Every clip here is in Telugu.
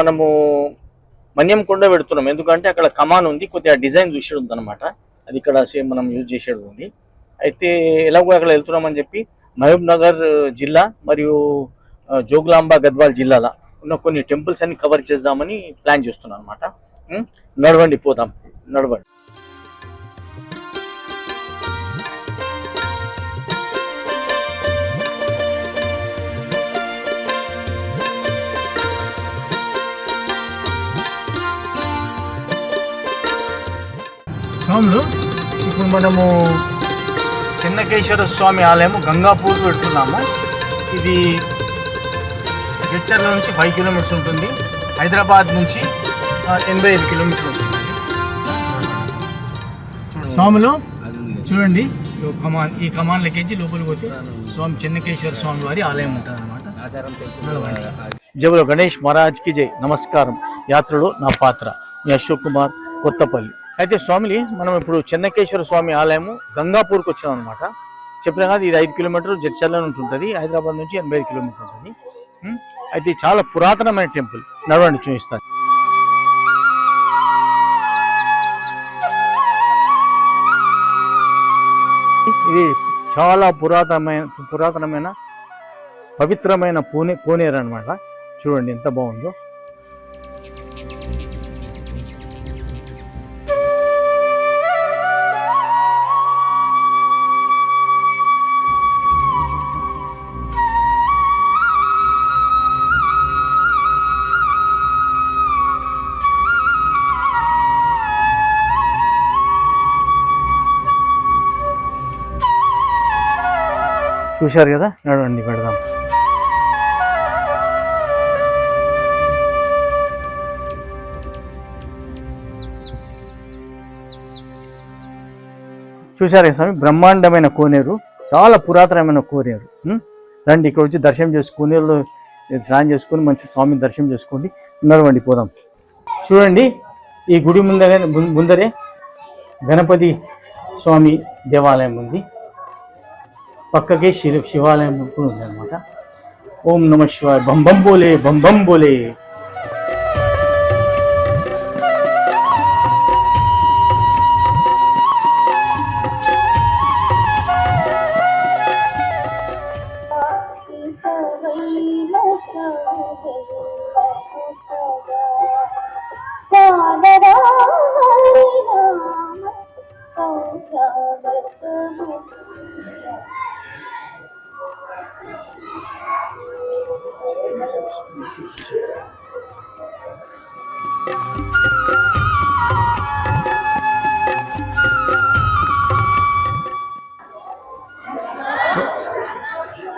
మనము మన్యం కొండ పెడుతున్నాం. ఎందుకంటే అక్కడ కమాన్ ఉంది కొద్దిగా డిజైన్ చూసేది ఉంది అనమాట అది ఇక్కడ సేమ్ మనం యూజ్ చేసేది ఉంది. అయితే ఎలాగో అక్కడ వెళ్తున్నామని చెప్పి మహబూబ్ నగర్ జిల్లా మరియు జోగులాంబ గద్వాల్ జిల్లాల ఉన్న కొన్ని టెంపుల్స్ అన్ని కవర్ చేద్దామని ప్లాన్ చేస్తున్నాను అనమాట నడవండి పోదాం. నడవండి. స్వాములు. ఇప్పుడు మనము చెన్నకేశ్వర స్వామి ఆలయం గంగాపూర్ పెడుతున్నాము. ఇది జడ్చర్ల నుంచి ఫైవ్ కిలోమీటర్స్ ఉంటుంది. హైదరాబాద్ నుంచి ఎనభై ఐదు కిలోమీటర్లు ఉంటుంది. స్వాములు చూడండి. కమాన్ ఈ కమాన్ లెక్కించి లోపలికి పోతే స్వామి చెన్నకేశ్వర స్వామి వారి ఆలయం ఉంటుంది అనమాట జబులో గణేష్ మహారాజ్కి జై. నమస్కారం. యాత్రలో నా పాత్ర. మీ అశోక్ కుమార్ కొత్తపల్లి. అయితే స్వామిని మనం ఇప్పుడు చెన్నకేశ్వర స్వామి ఆలయము గంగాపూర్కి వచ్చినాం అనమాట చెప్పినా కదా ఇది ఐదు కిలోమీటర్లు జడ్చర్ల నుంచి ఉంటుంది. హైదరాబాద్ నుంచి ఎనభై ఐదు కిలోమీటర్లు ఉంటుంది. అయితే చాలా పురాతనమైన టెంపుల్. నడవండి చూపిస్తాను. ఇది చాలా పురాతనమైన పురాతనమైన పవిత్రమైన పూనే కోనేరు అనమాట చూడండి ఎంత బాగుందో. చూశారు కదా? నడవండి పెడదాం. చూశారు కదా స్వామి? బ్రహ్మాండమైన కోనేరు. చాలా పురాతనమైన కోనేరు. రండి ఇక్కడ వచ్చి దర్శనం చేసి కోనేరులో స్నానం చేసుకొని మంచి స్వామి దర్శనం చేసుకోండి. నడవండి పోదాం. చూడండి ఈ గుడి ముందరే ముందరే గణపతి స్వామి దేవాలయం ఉంది. పక్కకే శివ శివాలయం కూడా ఉంది అనమాట ఓం నమ శివాయ బం బం బోలే బం బం బోలే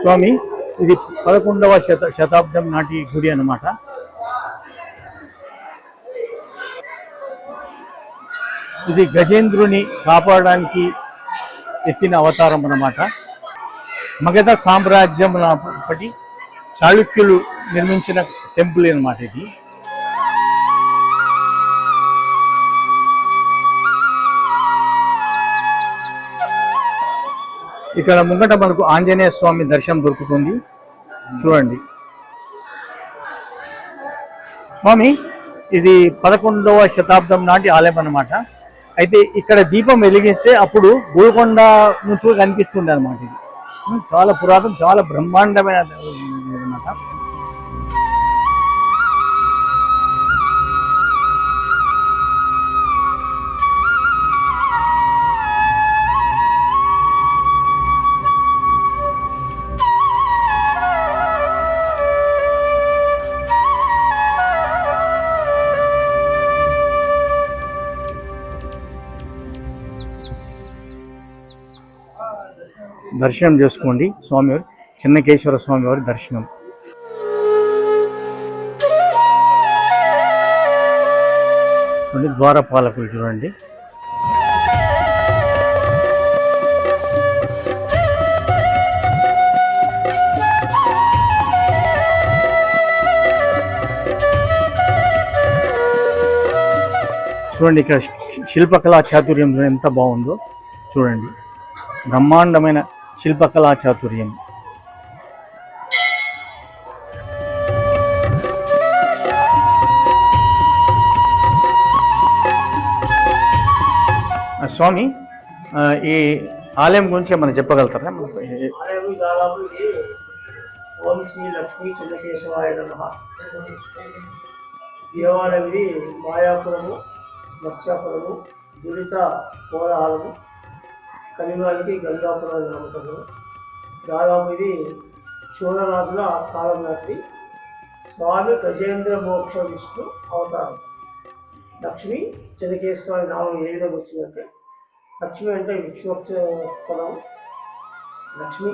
స్వామి ఇది పదకొండవ శత శతాబ్దం నాటి గుడి అన్నమాట. ఇది గజేంద్రుని కాపాడడానికి ఎత్తిన అవతారం అన్నమాట. మగధ సామ్రాజ్యం అప్పటి చాళుక్యులు నిర్మించిన టెంపుల్ అన్నమాట ఇది. ఇక్కడ ముంగట మనకు ఆంజనేయ స్వామి దర్శనం దొరుకుతుంది. చూడండి. స్వామి ఇది పదకొండవ శతాబ్దం నాటి ఆలయం అనమాట అయితే ఇక్కడ దీపం వెలిగిస్తే అప్పుడు గోల్కొండ నుంచి కనిపిస్తుంది అనమాట ఇది. చాలా పురాతన చాలా బ్రహ్మాండమైన అనమాట దర్శనం చేసుకోండి స్వామివారి చిన్నకేశ్వర స్వామివారి దర్శనం. చూడండి ద్వారపాలకులు చూడండి. చూడండి ఇక్కడ శిల్పకళా చాతుర్యం ఎంత బాగుందో. చూడండి. బ్రహ్మాండమైన శిల్పకళా చాతుర్యం. స్వామి ఈ ఆలయం గురించి ఏమైనా చెప్పగలుగుతారా? మనకు ఆలయం దాదాపు ఇది ఓం శ్రీ లక్ష్మీ చెన్నకేశవాయ నమ. దేవాలయం ఇది మాయాపురము మత్స్యాపురము దురిత కోలాహలము కలివారికి గంగాపురం అని దాదాపు ఇది చోళరాజుల కాలం నాటి స్వామి గజేంద్ర మోక్ష విష్ణు అవతారం. లక్ష్మి చెన్నకేశ్వర నామం ఏ విధంగా వచ్చిందంటే లక్ష్మి అంటే విష్ణువక్ష స్థలం. లక్ష్మి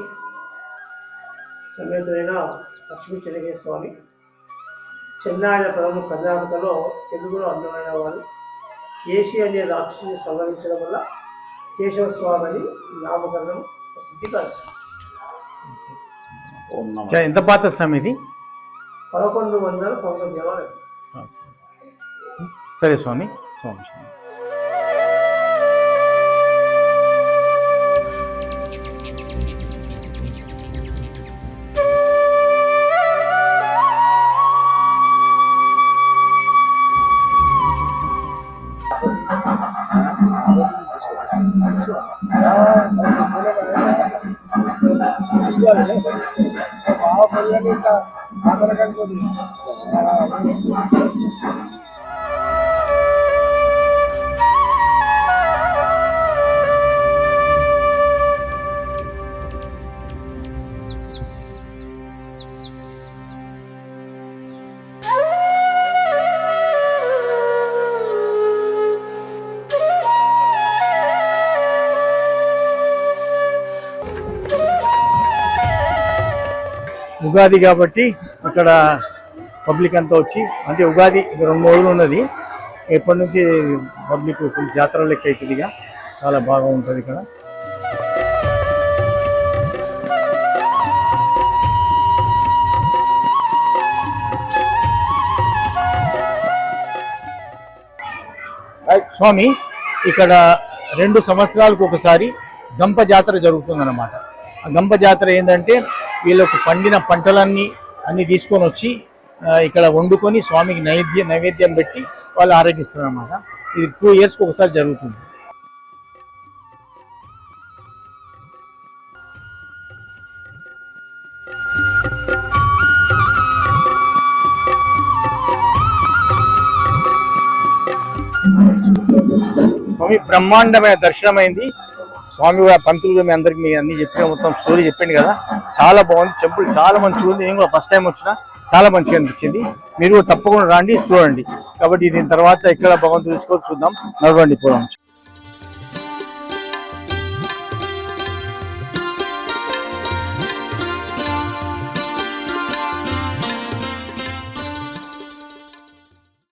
సమేతమైన లక్ష్మీ చెన్నకేశ్వర స్వామి చెన్నాయన పదము కర్ణాటకలో తెలుగులో అందమైన వారు. కేశి అనే రాక్షసుని సంహరించడం వల్ల కేశవ స్వామి అని నామకరణం ప్రసిద్ధి కాదు ఎంత పాత స్వామి ఇది? పదకొండు వందల సంవత్సరం దేవాలయం సరే స్వామి స్వామి స్వామి ఉగాది కాబట్టి ఇక్కడ పబ్లిక్ అంతా వచ్చి అంటే ఉగాది రెండు రోజులు ఉన్నది. ఎప్పటి నుంచి పబ్లిక్ ఫుల్ జాతర లెక్క అవుతుంది చాలా బాగా ఉంటుంది ఇక్కడ. స్వామి ఇక్కడ రెండు సంవత్సరాలకు ఒకసారి గంప జాతర జరుగుతుందన్నమాట. ఆ గంప జాతర ఏంటంటే వీళ్ళకు పండిన పంటలన్నీ అన్ని తీసుకొని వచ్చి ఇక్కడ వండుకొని స్వామికి నైవేద్య నైవేద్యం పెట్టి వాళ్ళు ఆరోగిస్తారు ఇది టూ ఇయర్స్కి ఒకసారి జరుగుతుంది. స్వామి బ్రహ్మాండమైన దర్శనం అయింది స్వామి కూడా పంతులు మీ అందరికి మీ అన్ని చెప్పిన మొత్తం స్టోరీ చెప్పింది కదా. చాలా బాగుంది. టెంపుల్ చాలా మంచిగా ఉంది. నేను కూడా ఫస్ట్ టైం వచ్చిన చాలా మంచిగా అనిపించింది. మీరు తప్పకుండా రండి చూడండి. కాబట్టి దీని తర్వాత ఇక్కడ భగవంతుడు తీసుకోవచ్చు చూద్దాం. నడవండి పోదాం.